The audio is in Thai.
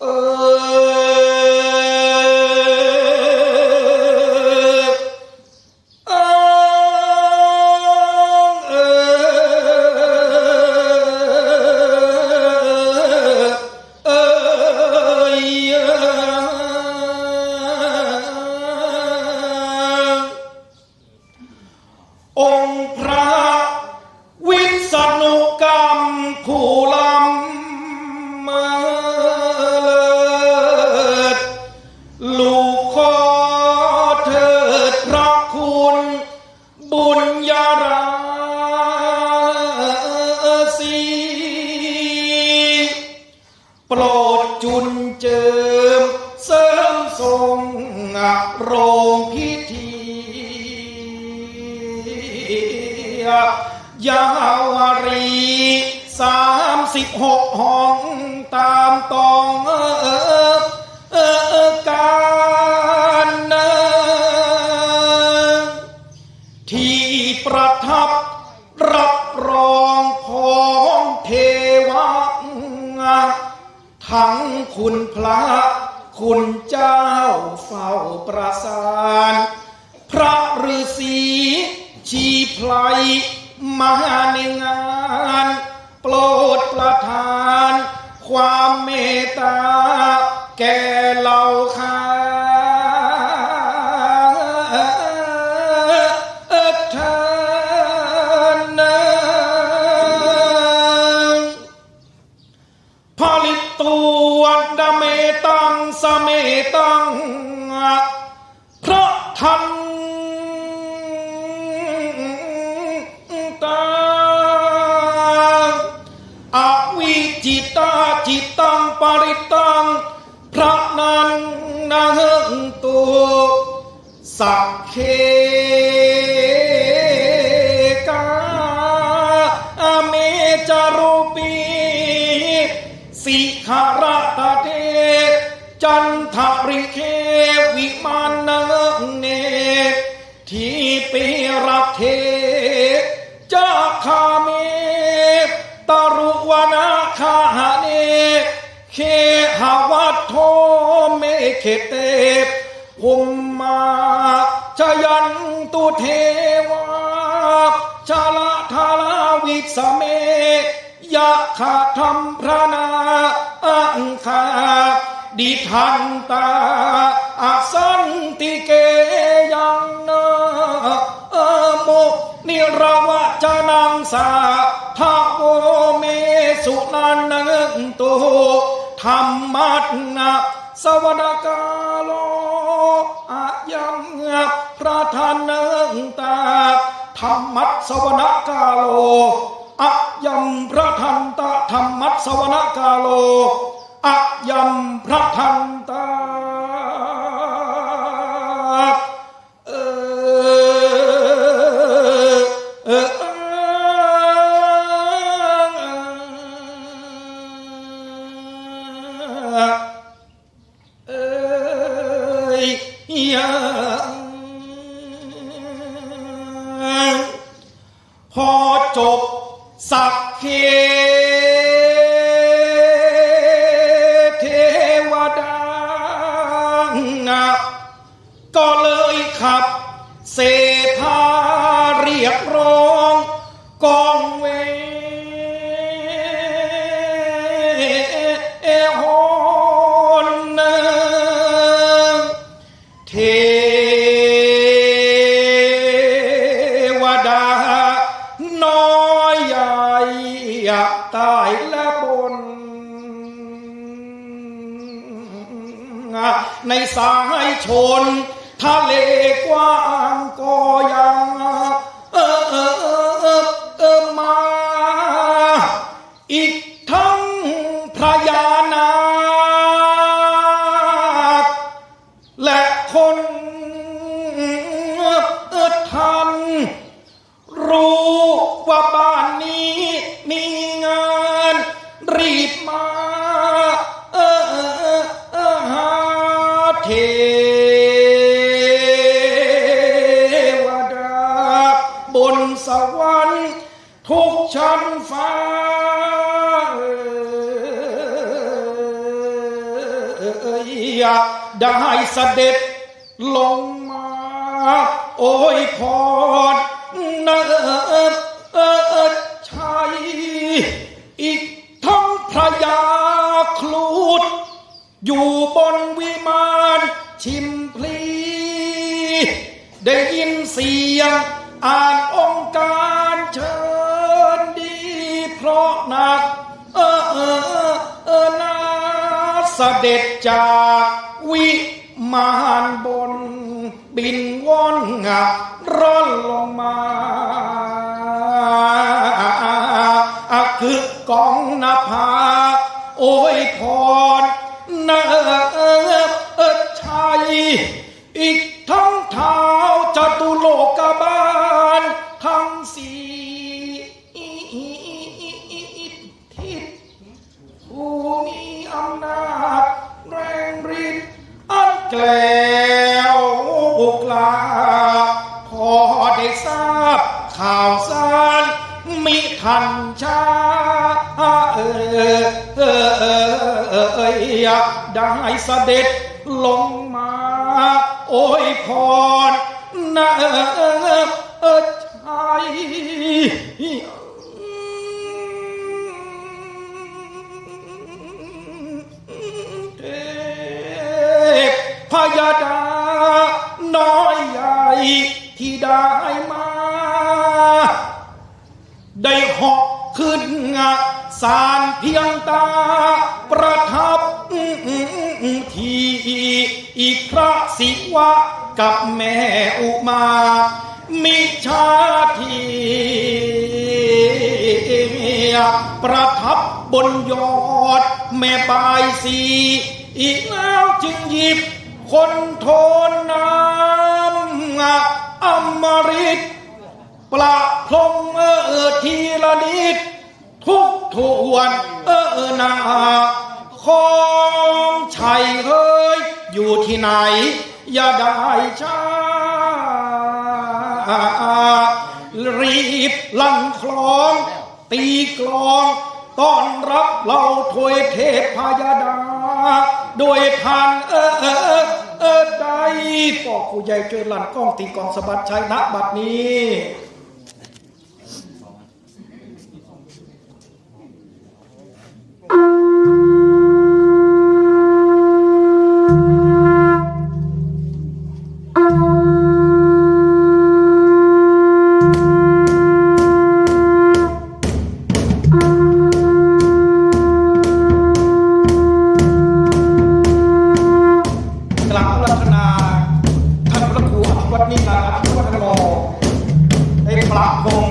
เมเสริมทรงโรงพิธียาวรีสามสิบหกห้องตามตองเออ เจ้าเฝ้าประสาน พระฤาษีชีไพลมาในงาน โปรดประทาน ความเมตตาแก่ ระทันตาอวิจิตาจิตตังปริตัง พระนันนังตุสักเคกาเมจารุปีสิขารตะเทจันทริเควิมาน เทวาชาลาทาลาวิสเมยะขาธรรมพระนาอังคาดิทันตาอาสันติเกยังนาเอโมนิรวะจานังสาทาโวเมสุนันนังโตธรรมัตนา สวรกาโลอายังพระทานังตาธรรมัตสวนกาโลอะยัมพระทันตะธรรมัสสวนกาโลอะยัมพระทันตา พอจบสักเคเทวดานะก็เลยขับ เสพาเรียกร้องกองเว อยากตายและบน ในสายชน ทะเลกว้างก็ยัง ทุกชั้นฟ้าอยได้เสด็จลงมา โอ้ยพรนะ หนัก เออเออเออเออนาเสด็จจากวิมานบน บินว่อนงับร่อนลงมาอะคือกองนภา โอ้ยพร อยากได้เสด็จลงมา โอ้ยพรนะเออชัยเทพพยาดาน้อยใหญ่ที่ได้มา ได้หาะขึ้นงะสารเพียงตาประทับ ทีอีกพระศิวะกับแม่อุมา มิชาทีประทับบนยอด แม่ปลายสีอีกแล้วจึงหยิบ คนโทนน้ำอมฤตปละพรมเออทีละนิดทุกทวนเออนา ไหน อย่าได้ช้ารีบลันคลอง ตีกลอง ต้อนรับเราถวยเทพพยาดา โดยทานเออเออเออเออใดปอกผู้ใหญ่เจอลั่นกล้องตีกลองสะบัดชัยนะบัดนี้ ภิวั